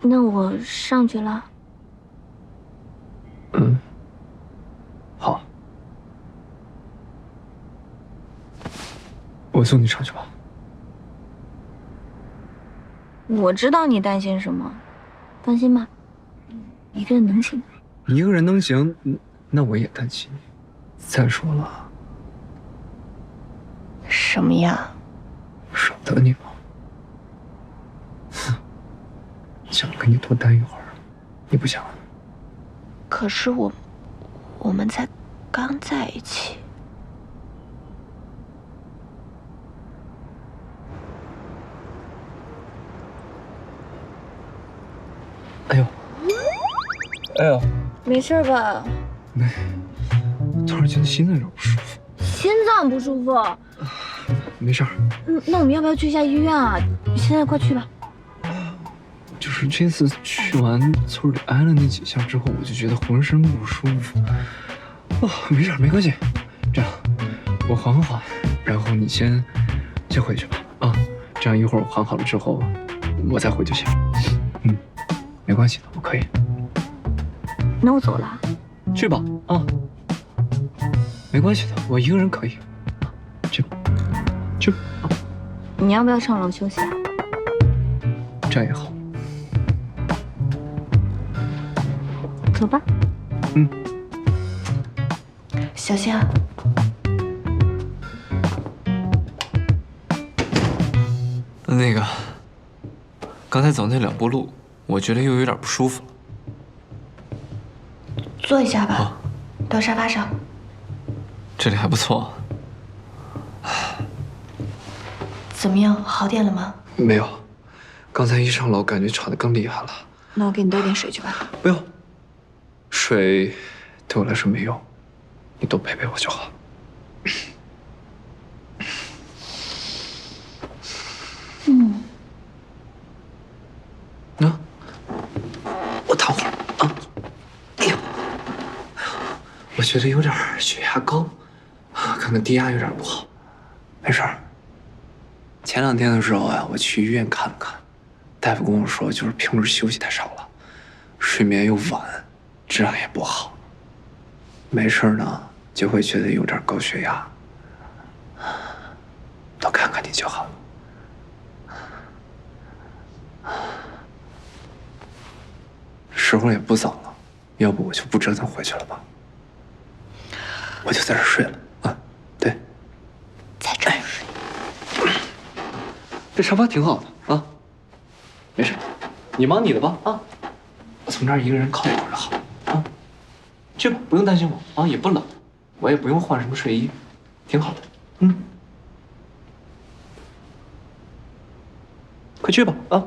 那我上去了。嗯，好，我送你上去吧。我知道你担心什么，放心吧，一个人能行。一个人能行，嗯那我也担心。再说了，什么呀？舍不得你吗？想跟你多待一会儿，你不想？可是我，我们才刚在一起。哎呦，哎呦，没事吧？没，突然觉得心脏有点不舒服。心脏不舒服？没事儿，嗯，那我们要不要去一下医院啊？现在快去吧。就是这次去完村里挨了那几下之后，我就觉得浑身不舒服。哦，没事，没关系。这样，我缓缓，然后你先先回去吧。啊，这样一会儿我缓好了之后，我再回就行。嗯，没关系的，我可以。那我走了。去吧，啊，没关系的，我一个人可以。去吧，去吧，啊你要不要上楼休息啊？这样也好。走吧。嗯小心啊！那个，刚才走那两步路，我觉得又有点不舒服了。坐一下吧好，到沙发上。这里还不错，怎么样？好点了吗？没有，刚才一上楼感觉吵得更厉害了。那我给你倒点水去吧。不用，水对我来说没用，你多陪陪我就好。嗯，啊，我躺会儿啊。哎呦，我觉得有点血压高，啊，可能低压有点不好。没事儿。前两天的时候呀，我去医院看了看，大夫跟我说，就是平时休息太少了，睡眠又晚，质量也不好。没事呢，就会觉得有点高血压。多看看你就好了。时候也不早了，要不我就不折腾回去了吧？我就在这睡了啊。对，在这儿睡。这沙发挺好的啊。没事，你忙你的吧啊。我从这儿一个人靠一会儿就好去吧，不用担心我啊，也不冷，我也不用换什么睡衣，挺好的。嗯，快去吧啊。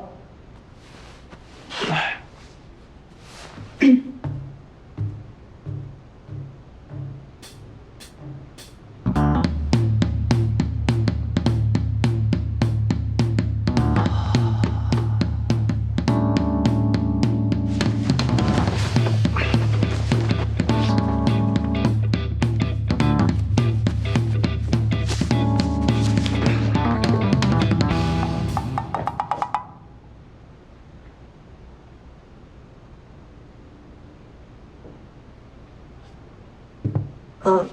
嗯。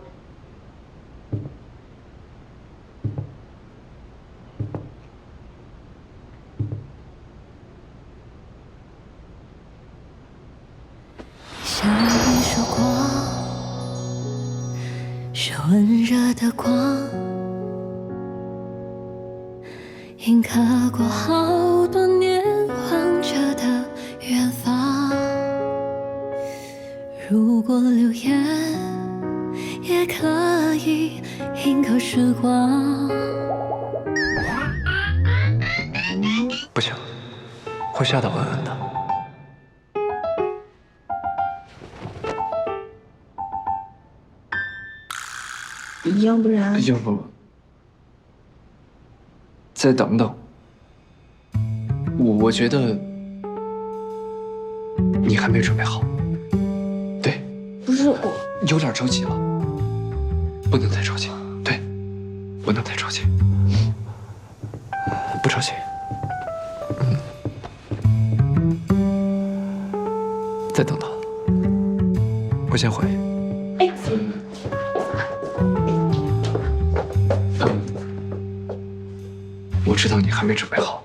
像一束光，是温热的光，印刻过好多年望着的远方。如果流言，也可以印刻时光。不行，会吓到文文的。要不然要不再等等？我我觉得你还没准备好，对，不是我，有点着急了，不能太着急，对，不能太着急，不着急。嗯再等等。我先回。我知道你还没准备好，